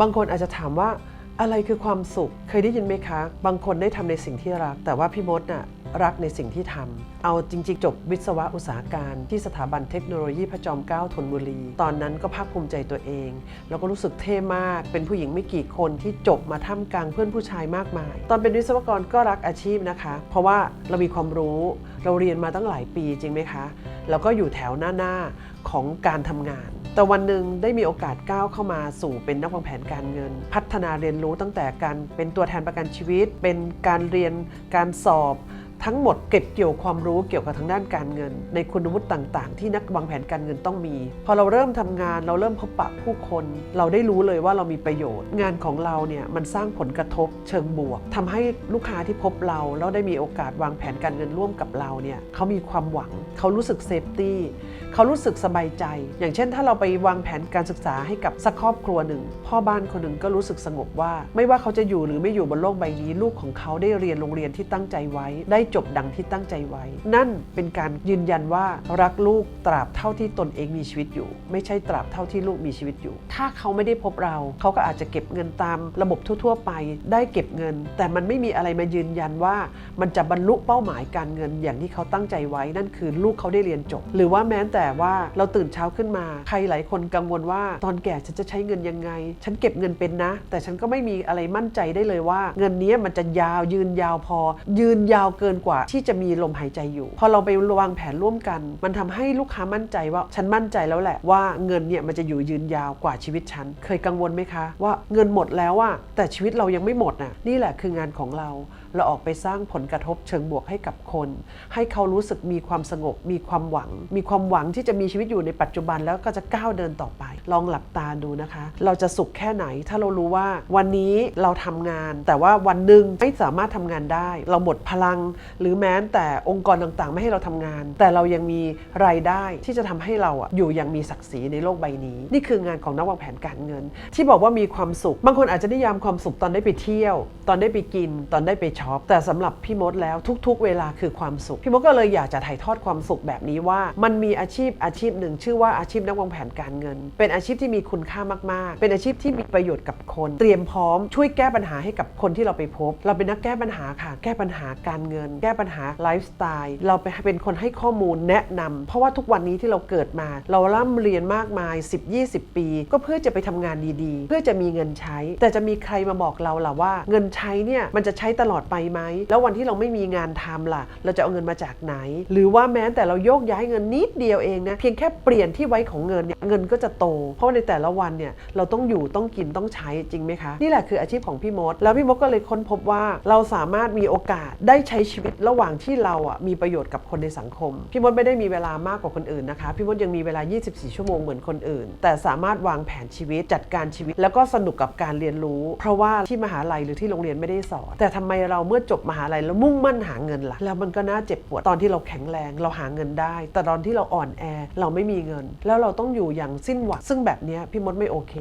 บางคนอาจจะถามว่าอะไรคือความสุข เคยได้ยินไหมคะ บางคนได้ทำในสิ่งที่รัก แต่ว่าพี่มดน่ะรักในสิ่งที่ทำเอาจริง ๆ จบวิศวะอุตสาหการที่สถาบันเทคโนโลยีพระจอมเกล้าธนบุรี ตอนนั้นก็ภาคภูมิใจตัวเอง แล้วก็รู้สึกเท่มาก เป็นผู้หญิงไม่กี่คนที่จบมาท่ามกลางเพื่อนผู้ชายมากมาย ตอนเป็นวิศวกรก็รักอาชีพนะคะ เพราะว่าเรามีความรู้เราเรียนมาตั้งหลายปีจริงไหมคะ แล้วก็อยู่แถวหน้าๆของการทำงาน แต่วันหนึ่งได้มีโอกาสก้าวเข้ามาสู่เป็นนักวางแผนการเงิน พัฒนาเรียนรู้ตั้งแต่การเป็นตัวแทนประกันชีวิต เป็นการเรียนการสอบ ทั้งหมดเก็บเกี่ยวความรู้เกี่ยวกับทางด้านการเงิน ในคุณวุฒิต่างๆ ที่นักวางแผนการเงินต้องมี พอเราเริ่มทำงานเราเริ่มพบปะผู้คน เราได้รู้เลยว่าเรามีประโยชน์ งานของเราเนี่ยมันสร้างผลกระทบเชิงบวกทำให้ลูกค้าที่พบเราแล้วได้มีโอกาสวางแผนการเงินร่วมกับเราเนี่ยเขามีความหวัง เขารู้สึกเซฟตี้เขารู้สึกสบายใจ อย่างเช่น ถ้าเราไปวางแผนการศึกษาให้กับสักครอบครัวหนึ่ง พ่อบ้านคนหนึ่งก็รู้สึกสงบว่า ไม่ว่าเขาจะอยู่หรือไม่อยู่บนโลกใบนี้ ลูกของเขาได้เรียนโรงเรียนที่ตั้งใจไว้ได้จบดังที่ตั้งใจไว้ นั่นเป็นการยืนยันว่ารักลูกตราบเท่าที่ตนเองมีชีวิตอยู่ ไม่ใช่ตราบเท่าที่ลูกมีชีวิตอยู่ ถ้าเขาไม่ได้พบเรา เขาก็อาจจะเก็บเงินตามระบบทั่ว ๆ ไป ได้เก็บเงิน แต่มันไม่มีอะไรมายืนยันว่า มันจะบรรลุเป้าหมายการเงินอย่างที่เขาตั้งใจไว้ นั่นคือลูกเขาได้เรียนจบ หรือว่าแม้แต่ว่าเราตื่นเช้าขึ้นมา ใครหลายคนกังวลว่า ตอนแก่ฉันจะใช้เงินยังไง ฉันเก็บเงินเป็นนะ แต่ฉันก็ไม่มีอะไรมั่นใจได้เลยว่า เงินนี้มันจะยาวยืนยาวพอ ยืนยาวเกินกว่าที่จะมีลมหายใจอยู่ พอเราไปวางแผนร่วมกัน มันทำให้ลูกค้ามั่นใจว่าฉันมั่นใจแล้วแหละว่าเงินเนี่ยมันจะอยู่ยืนยาวกว่าชีวิตฉัน เคยกังวลไหมคะ ว่าเงินหมดแล้วอะแต่ชีวิตเรายังไม่หมดน่ะนี่แหละคืองานของเราเราออกไปสร้างผลกระทบเชิงบวกให้กับคน ให้เขารู้สึกมีความสงบ มีความหวัง มีความหวังที่จะมีชีวิตอยู่ในปัจจุบันแล้วก็จะก้าวเดินต่อไป ลองหลับตาดูนะคะ เราจะสุขแค่ไหน ถ้าเรารู้ว่าวันนี้เราทำงาน แต่ว่าวันหนึ่งไม่สามารถทำงานได้ เราหมดพลัง หรือแม้แต่องค์กรต่างๆ ไม่ให้เราทำงาน แต่เรายังมีรายได้ที่จะทำให้เราอะอยู่อย่างมีศักดิ์ศรีในโลกใบนี้ นี่คืองานของนักวางแผนการเงิน ที่บอกว่ามีความสุข บางคนอาจจะนิยามความสุขตอนได้ไปเที่ยว ตอนได้ไปกิน ตอนได้ไปช็อปแต่สำหรับพี่มดแล้วทุก ๆ เวลาคือความสุข พี่มดก็เลยอยากจะถ่ายทอดความสุขแบบนี้ว่า มันมีอาชีพอาชีพหนึ่ง ชื่อว่าอาชีพนักวางแผนการเงิน เป็นอาชีพที่มีคุณค่ามากๆ เป็นอาชีพที่มีประโยชน์กับคน เตรียมพร้อมช่วยแก้ปัญหาให้กับคนที่เราไปพบ เราเป็นนักแก้ปัญหาค่ะ แก้ปัญหาการเงิน แก้ปัญหาไลฟ์สไตล์เราเป็นคนให้ข้อมูลแนะนำเพราะว่าทุกวันนี้ที่เราเกิดมา เราร่ำเรียนมากมาย 10-20 ปี ก็เพื่อจะไปทำงานดีๆ เพื่อจะมีเงินใช้ แต่จะมีใครมาบอกเราล่ะว่า เงินใช้เนี่ยมันจะใช้ตลอดไปไหม แล้ววันที่เราไม่มีงานทำล่ะ เราจะเอาเงินมาจากไหน หรือว่าแม้แต่เราโยกย้ายเงินนิดเดียวเองนะ เพียงแค่เปลี่ยนที่ไว้ของเงินเนี่ยเงินก็จะโต เพราะในแต่ละวันเนี่ยเราต้องอยู่ต้องกินต้องใช้จริงไหมคะ นี่แหละคืออาชีพของพี่มด แล้วพี่มดก็เลยค้นพบว่าเราสามารถมีโอกาสได้ใช้ชีวิตระหว่างที่เราอะมีประโยชน์กับคนในสังคม พี่มดไม่ได้มีเวลามากกว่าคนอื่นนะคะ พี่มดยังมีเวลา 24 ชั่วโมงเหมือนคนอื่น แต่สามารถวางแผนชีวิตจัดการชีวิต แล้วก็สนุกกับการเรียนรู้ เพราะว่าที่มหาลัยหรือที่โรงเรียนไม่ได้สอน แต่ทำไมเราเมื่อจบมหาลัยแล้วมุ่งมั่นหาเงินล่ะ แล้วมันก็น่าเจ็บปวดตอนที่เราแข็งแรงเราหาเงินได้ แต่ตอนที่เราอ่อนแอเราไม่มีเงิน แล้วเราต้องอยู่อย่างสิ้นหวังซึ่งแบบนี้พี่มดไม่โอเค